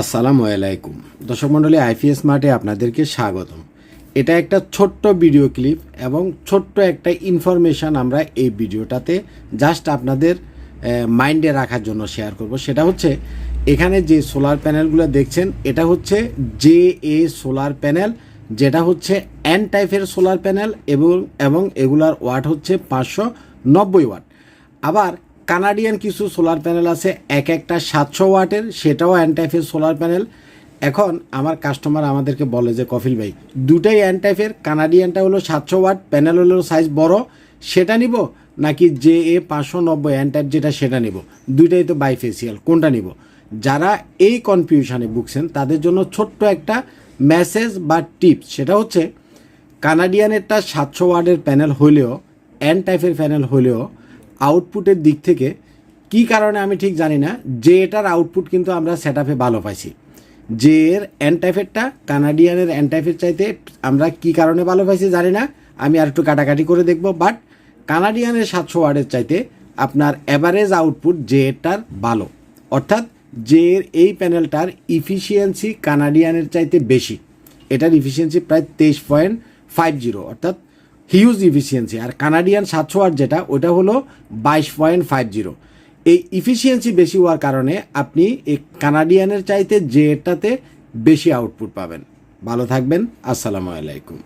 আসসালামু আলাইকুম। দর্শক মণ্ডলী আইপিএস মার্টে আপনাদেরকে স্বাগতম। এটা একটা ছোট্ট ভিডিও ক্লিপ এবং ছোট্ট একটা ইনফরমেশান আমরা এই ভিডিওটাতে জাস্ট আপনাদের মাইন্ডে রাখার জন্য শেয়ার করব। সেটা হচ্ছে, এখানে যে সোলার প্যানেলগুলো দেখছেন, এটা হচ্ছে জে এ সোলার প্যানেল যেটা হচ্ছে এন টাইপের সোলার প্যানেল এবং এবং এগুলার ওয়াট হচ্ছে পাঁচশো নব্বই ওয়াট আবার কানাডিয়ান কিছু সোলার প্যানেল আছে। এক একটা সাতশো ওয়াটের, সেটাও অ্যান্টাইফের সোলার প্যানেল। এখন আমার কাস্টমার আমাদেরকে বলে যে, কফিল ভাই, দুটাই অ্যান্টাইফের, কানাডিয়ানটা হলো সাতশো ওয়াট, প্যানেল হলো সাইজ বড়, সেটা নিব? নাকি জে এ পাঁচশো নব্বই অ্যান্টাইপ যেটা, সেটা নিব? দুইটাই তো বাইফেসিয়াল কোনটা নিব? যারা এই কনফিউশনে ভুগছেন, তাদের জন্য ছোট্ট একটা মেসেজ বা টিপস সেটা হচ্ছে, কানাডিয়ানেরটা সাতশো ওয়ার্ডের প্যানেল হলেও এন টাইপের প্যানেল হলেও আউটপুটের দিক থেকে কি কারণে আমি ঠিক জানি না, যে এটার আউটপুট কিন্তু আমরা সেট আপে ভালো পাইছি। যে এর অ্যান্টাইফেটটা কানাডিয়ানের টাইপের চাইতে আমরা কি কারণে ভালো পাইছি জানি না, আমি আর একটু কাটাকাটি করে দেখব বাট কানাডিয়ানের সাতশো ওয়ার্ডের চাইতে আপনার অ্যাভারেজ আউটপুট যে এটার ভালো। অর্থাৎ যে এর এই প্যানেলটার ইফিসিয়েন্সি কানাডিয়ানের চাইতে বেশি। এটার ইফিসিয়েন্সি প্রায় তেইশ পয়েন্ট ফাইভ জিরো অর্থাৎ হিউজ ইফিসিয়েন্সি আর কানাডিয়ান সাতশো আট যেটা ওটা হলো বাইশ পয়েন্ট ফাইভ জিরো। এই ইফিসিয়েন্সি বেশি হওয়ার কারণে আপনি এই কানাডিয়ানের চাইতে যে এটাতে বেশি আউটপুট পাবেন। ভালো থাকবেন। আসসালামু আলাইকুম।